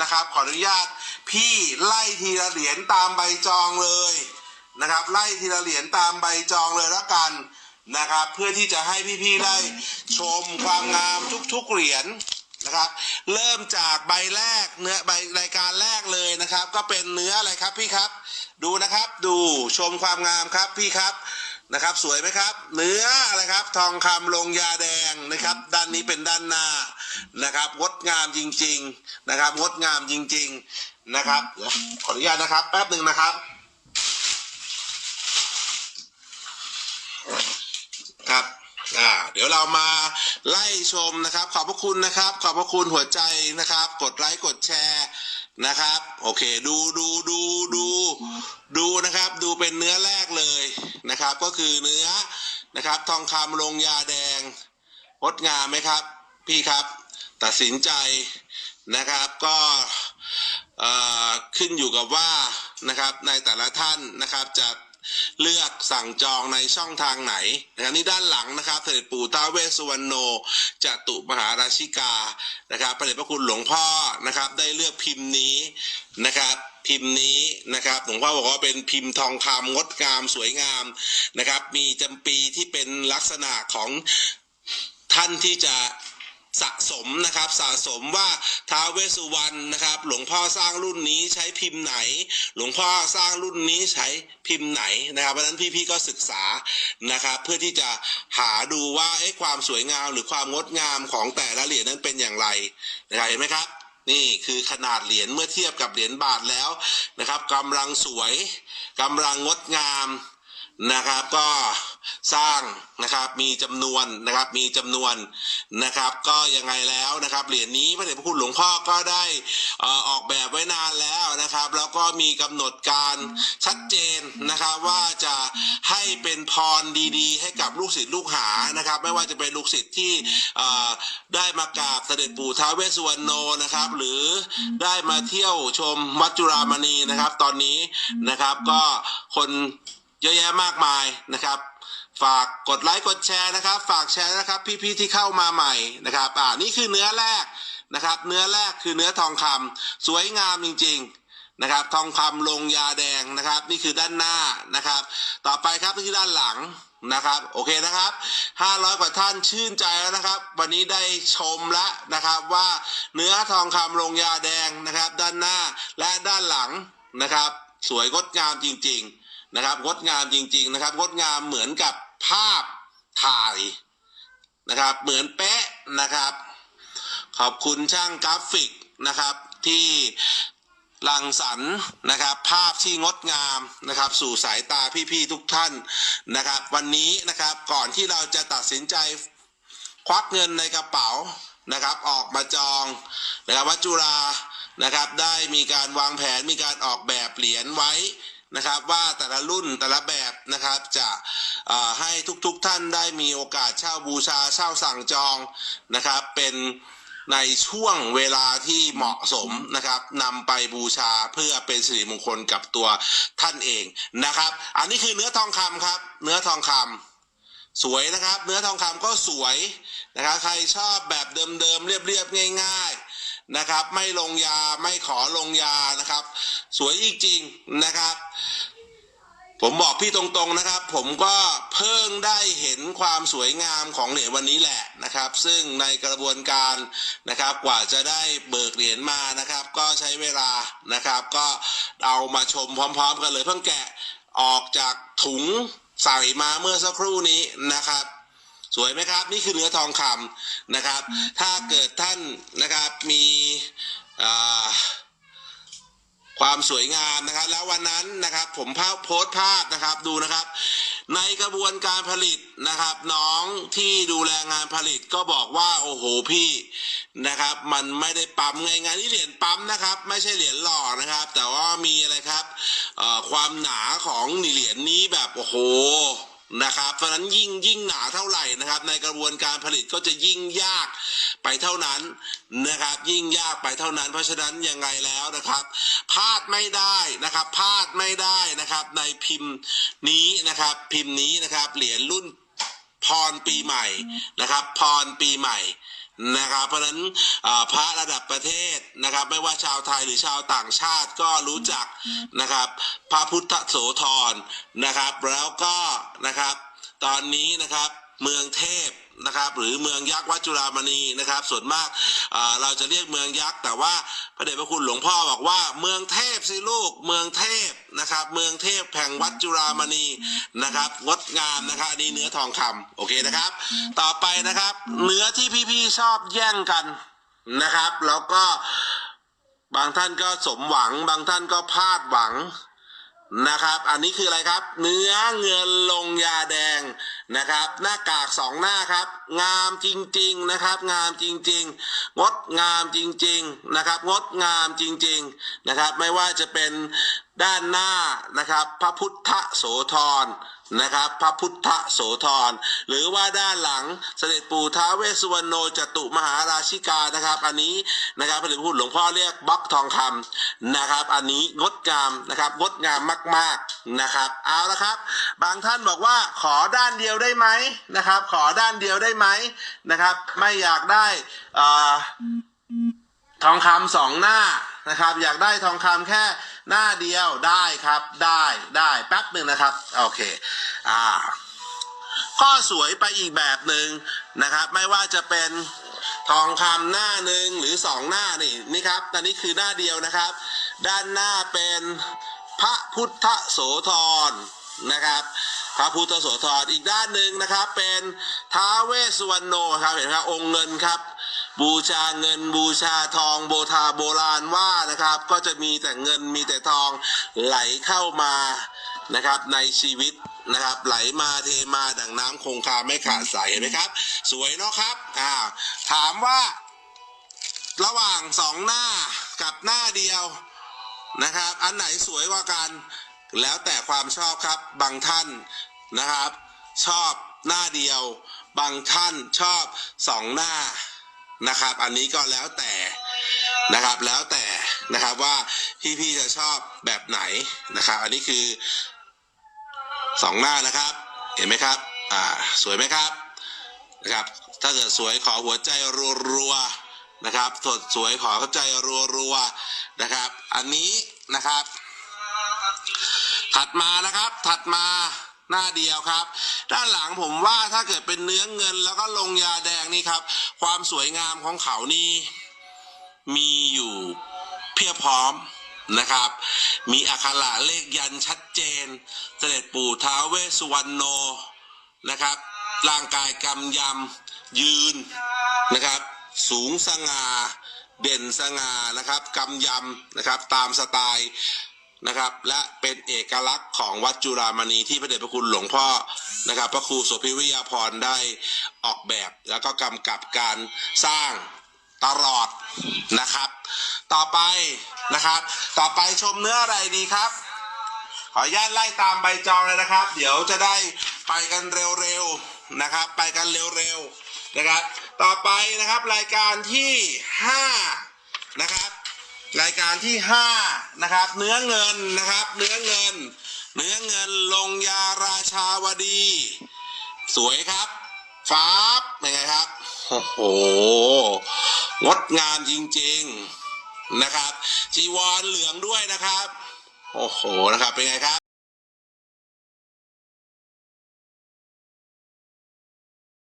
นะครับ ขออนุญาตพี่ไล่ทีละเหรียญตามใบจองเลยนะครับ ไล่ทีละเหรียญตามใบจองเลยละกันนะครับ เพื่อที่จะให้พี่ๆได้ชมความงามทุกๆเหรียญนะครับ เริ่มจากใบแรกเนื้อใบรายการแรกเลยนะครับ ก็เป็นเนื้ออะไรครับพี่ครับ ดูนะครับ ดูชมความงามครับพี่ครับ นะครับ สวยไหมครับ เนื้ออะไรครับ ทองคำลงยาแดงนะครับ ด้านนี้เป็นด้านหน้านะครับงดงามจริง ๆนะครับงดงามจริง ๆนะครับเดี๋ยวขออนุญาตนะครับ แป๊บหนึ่งนะครับครับ อ่าเดี๋ยวเรามาไล่ชมนะครับ ขอบพระคุณนะครับ ขอบพระคุณหัวใจนะครับ กดไลค์กดแชร์นะครับ โอเคดูดูดูดูดูนะครับ ดูเป็นเนื้อแรกเลยนะครับ ก็คือเนื้อนะครับ ทองคำลงยาแดงงดงามไหมครับ พี่ครับ ตัดสินใจนะครับก็ขึ้นอยู่กับว่านะครับในแต่ละท่านนะครับจะ เลือกสั่งจองในช่องทางไหนนะครับนี่ด้านหลังนะครับเสด็จปู่ท้าเวสสุวรรณโนจตุมหาราชิกานะครับพระเดชพระคุณหลวงพ่อนะครับ ได้เลือกพิมพ์นี้นะครับพิมพ์นี้นะครับหลวงพ่อบอกว่าเป็นพิมพ์ทองคำงดงามสวยงามนะครับ มีจำปีที่เป็นลักษณะของท่านที่จะ สะสมนะครับสะสมว่าท้าวเวสสุวรรณนะครับ หลวงพ่อสร้างรุ่นนี้ใช้พิมพ์ไหน หลวงพ่อสร้างรุ่นนี้ใช้พิมพ์ไหนนะครับเพราะฉะนั้นพี่ๆก็ศึกษานะครับ เพื่อที่จะหาดูว่าเอ๊ะความสวยงามหรือความงดงามของแต่ละเหรียญนั้นเป็นอย่างไรนะครับเห็นไหมครับนี่คือขนาดเหรียญเมื่อเทียบกับเหรียญบาทแล้วนะครับกำลังสวยกำลังงดงาม นะครับก็สร้างนะครับมีจำนวนนะครับมีจำนวนนะครับ ก็ยังไงแล้วนะครับเหรียญนี้พระเดชพระคุณหลวงพ่อก็ได้ออกแบบไว้นานแล้วนะครับ แล้วก็มีกำหนดการชัดเจนนะครับว่าจะให้เป็นพรดีๆ ให้กับลูกศิษย์ลูกหานะครับ ไม่ว่าจะเป็นลูกศิษย์ที่ได้มากราบเสด็จปู่ท้าวเวสสุวรรณโนนะครับ หรือได้มาเที่ยวชมวัดจุฬามณีนะครับ ตอนนี้นะครับก็คน เยอะแยะมากมายนะครับ ฝากกดไลค์กดแชร์นะครับ ฝากแชร์นะครับพี่ๆที่เข้ามาใหม่นะครับอ่านี่คือเนื้อแรกนะครับ เนื้อแรกคือเนื้อทองคำสวยงามจริง ๆนะครับ ทองคำลงยาแดงนะครับ นี่คือด้านหน้านะครับ ต่อไปครับนี่คือด้านหลังนะครับโอเคนะครับ 500 กว่าท่านชื่นใจแล้วนะครับ วันนี้ได้ชมแล้วนะครับว่าเนื้อทองคำลงยาแดงนะครับ ด้านหน้าและด้านหลังนะครับ สวยงดงามจริง ๆ นะครับ งดงามจริง ๆนะครับ งดงามเหมือนกับภาพถ่ายนะครับ เหมือนเป๊ะนะครับ ขอบคุณช่างกราฟิกนะครับที่รังสรรค์นะครับ ภาพที่งดงามนะครับ สู่สายตาพี่ๆทุกท่านนะครับ วันนี้นะครับก่อนที่เราจะตัดสินใจควักเงินในกระเป๋านะครับ ออกมาจองนะครับวัจุฬานะครับ ได้มีการวางแผนมีการออกแบบเหรียญไว้ นะครับว่าแต่ละรุ่นแต่ละแบบนะครับจะให้ทุกๆท่านได้มีโอกาสเช่าบูชาเช่าสั่งจองนะครับ เป็นในช่วงเวลาที่เหมาะสมนะครับนำไปบูชาเพื่อเป็นสิริมงคลกับตัวท่านเองนะครับ อันนี้คือเนื้อทองคำครับ เนื้อทองคำสวยนะครับ เนื้อทองคำก็สวยนะครับ ใครชอบแบบเดิมๆเรียบๆง่าย ๆ นะครับ ไม่ลงยาไม่ขอลงยานะครับ สวยจริงๆนะครับ ผมบอกพี่ตรงๆนะครับ ผมก็เพิ่งได้เห็นความสวยงามของเหรียญวันนี้แหละนะครับ ซึ่งในกระบวนการนะครับกว่าจะได้เบิกเหรียญมานะครับ ก็ใช้เวลานะครับ ก็เอามาชมพร้อม ๆ กันเลยเพิ่งแกะออกจากถุงใส่มาเมื่อสักครู่นี้นะครับ สวยไหมครับ นี่คือเนื้อทองคำนะครับ ถ้าเกิดท่านนะครับมีอ่าความสวยงามนะครับ แล้ววันนั้นนะครับ ผมภาพโพสต์ภาพนะครับดูนะครับ ในกระบวนการผลิตนะครับ น้องที่ดูแลงานผลิตก็บอกว่าโอ้โหพี่นะครับ มันไม่ได้ปั๊มง่ายๆนี่เหรียญปั๊มนะครับ ไม่ใช่เหรียญหล่อนะครับ แต่ว่ามีอะไรครับเอ่อความหนาของเหรียญนี้แบบโอ้โห นะครับ เพราะฉะนั้นยิ่งยิ่งหนาเท่าไหร่นะครับ ในกระบวนการผลิตก็จะยิ่งยากไปเท่านั้นนะครับ ยิ่งยากไปเท่านั้น เพราะฉะนั้นยังไงแล้วนะครับพลาดไม่ได้นะครับพลาดไม่ได้นะครับ ในพิมพ์นี้นะครับ พิมพ์นี้นะครับเหรียญรุ่นพรปีใหม่นะครับ พรปีใหม่ นะครับเพราะฉะนั้นพระระดับประเทศนะครับ ไม่ว่าชาวไทยหรือชาวต่างชาติก็รู้จักนะครับ พระพุทธโสธรนะครับ แล้วก็นะครับ ตอนนี้นะครับเมืองเทพ นะครับหรือเมืองยักษ์วัดจุฬามณีนะครับ ส่วนมากเราจะเรียกเมืองยักษ์แต่ว่าพระเดชพระคุณหลวงพ่อบอกว่า เมืองเทพสิลูกเมืองเทพนะครับ เมืองเทพแห่งวัดจุฬามณีนะครับงดงามนะครับอันนี้เนื้อทองคำโอเคนะครับ ต่อไปนะครับ เนื้อที่พี่ๆชอบแย่งกันนะครับ แล้วก็บางท่านก็สมหวัง บางท่านก็พลาดหวังนะครับ อันนี้คืออะไรครับ เนื้อเงินลงยาแดง นะครับ หน้ากากสองหน้าครับ งามจริงๆนะครับ งามจริงๆ งดงามจริงๆนะครับ งดงามจริงๆนะครับ ไม่ว่าจะเป็นด้านหน้านะครับ พระพุทธโสธรนะครับ พระพุทธโสธรหรือว่าด้านหลังเสด็จปู่ท้าเวสสุวรรณโนจตุมหาราชิกานะครับ อันนี้นะครับพระพระคุณหลวงพ่อเรียกบล็อกทองคำนะครับ อันนี้งดงามนะครับงดงามมาก ๆนะครับ เอาละครับ บางท่านบอกว่าขอด้านเดียวได้ไหมนะครับ ขอด้านเดียวได้ไหมนะครับ ไม่อยากได้อทองคำสองหน้านะครับ อยากได้ทองคำแค่หน้าเดียวได้ครับได้ได้แป๊บหนึ่งนะครับโอเคอ่าก็สวยไปอีกแบบหนึ่งนะครับ ไม่ว่าจะเป็นทองคำหน้าหนึ่งหรือสองหน้านี่นี่ครับอันนี้คือหน้าเดียวนะครับ ด้านหน้าเป็นพระพุทธโสธรนะครับ พระพุทธโสธรอีกด้านหนึ่งนะครับ เป็นท้าเวสสุวรรณโนครับเห็นไหมครับองค์เงินครับ บูชาเงินบูชาทองโบธาโบราณว่านะครับ ก็จะมีแต่เงินมีแต่ทองไหลเข้ามานะครับในชีวิตนะครับ ไหลมาเทมาดังน้ำคงคาไม่ขาดสายเห็นไหมครับ สวยเนาะครับอ่าถามว่าระหว่างสองหน้ากับหน้าเดียวนะครับ อันไหนสวยกว่ากัน แล้วแต่ความชอบครับบางท่าน นะครับ ชอบหน้าเดียว บางท่านชอบสองหน้านะครับ อันนี้ก็แล้วแต่นะครับแล้วแต่นะครับว่าพี่ๆจะชอบแบบไหนนะครับ อันนี้คือสองหน้านะครับ เห็นไหมครับอ่าสวยไหมครับนะครับ ถ้าเกิดสวยขอหัวใจรัวๆนะครับสดสวยขอเข้าใจรัวๆนะครับ อันนี้นะครับ ถัดมานะครับถัดมา หน้าเดียวครับ ด้านหลังผมว่าถ้าเกิดเป็นเนื้อเงินแล้วก็ลงยาแดงนี่ครับ ความสวยงามของเขานี่มีอยู่เพียบพร้อมนะครับ มีอักขระเลขยันชัดเจน เสด็จปู่ท้าวเวสสุวรรณโนนะครับ ร่างกายกำยำยืนนะครับ สูงสง่าเด่นสง่านะครับกำยำนะครับ ตามสไตล์ นะครับ และเป็นเอกลักษณ์ของวัดจุฬามณีที่พระเดชพระคุณหลวงพ่อนะครับ พระครูโสภิวิยาพรได้ออกแบบแล้วก็กำกับการสร้างตลอดนะครับ ต่อไปนะครับ ต่อไปชมเนื้ออะไรดีครับ ขออนุญาตไล่ตามใบจองเลยนะครับ เดี๋ยวจะได้ไปกันเร็วๆนะครับ ไปกันเร็วๆนะครับ ต่อไปนะครับรายการที่ห้านะครับ รายการที่ห้านะครับ เนื้อเงินนะครับ เนื้อเงิน เนื้อเงินลงยาราชาวดี สวยครับฟ้าบเป็นไงครับโอ้โหงดงามจริงๆนะครับจีวรเหลืองด้วยนะครับ โอ้โหนะครับเป็นไงครับ